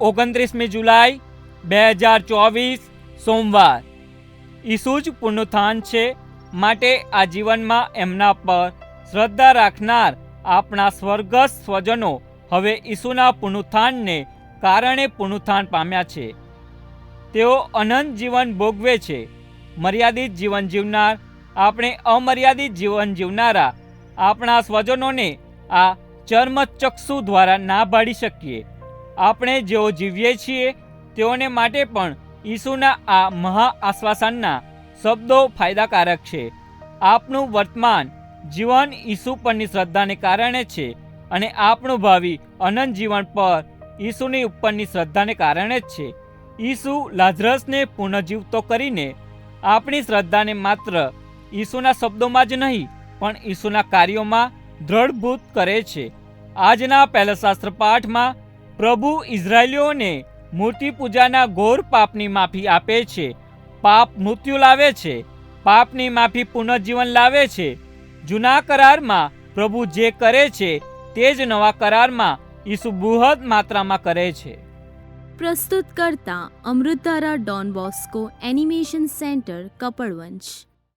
ઓગણત્રીસમી જુલાઈ, બે હજાર ચોવીસ, સોમવાર. ઈસુ જ પુનઃથાન છે માટે આ જીવનમાં એમના પર શ્રદ્ધા રાખનાર આપણા સ્વર્ગસ્થ સ્વજનો હવે ઈસુના પુનઃથાનને કારણે પુનઃથાન પામ્યા છે. તેઓ અનંત જીવન ભોગવે છે. મર્યાદિત જીવન જીવનાર, આપણે અમર્યાદિત જીવન જીવનારા આપણા સ્વજનોને આ ચર્મચક્ષુ દ્વારા ના ભાડી શકીએ. આપણે જેઓ જીવીએ છીએ, તેઓને માટે પણ ઈસુના આ મહા આશ્વાસનના શબ્દો ફાયદાકારક છે. આપનું વર્તમાન જીવન ઈસુ પરની શ્રદ્ધાને કારણે છે અને આપણું ભાવિ અનંત જીવન પર ઈસુની ઉપરની શ્રદ્ધાને કારણે જ છે. ઈસુ લાઝરસને પુનઃજીવતો કરીને આપણી શ્રદ્ધાને માત્ર ઈસુના શબ્દોમાં જ નહીં, પણ ઈસુના કાર્યોમાં દ્રઢભૂત કરે છે. આજના પહેલા શાસ્ત્ર પાઠમાં પ્રભુ ઇઝરાયલીઓને મૂર્તિ પૂજાના ઘોર પાપની માફી આપે છે. પાપ મૃત્યુ લાવે છે. પાપની માફી પુનઃજીવન લાવે છે. જૂના કરારમાં પ્રભુ જે કરે છે તે જ નવા કરારમાં ઈસુ બૃહદ માત્રામાં કરે છે. પ્રસ્તુત કરતા અમૃતારા Don Bosco animation centre Kapadvanj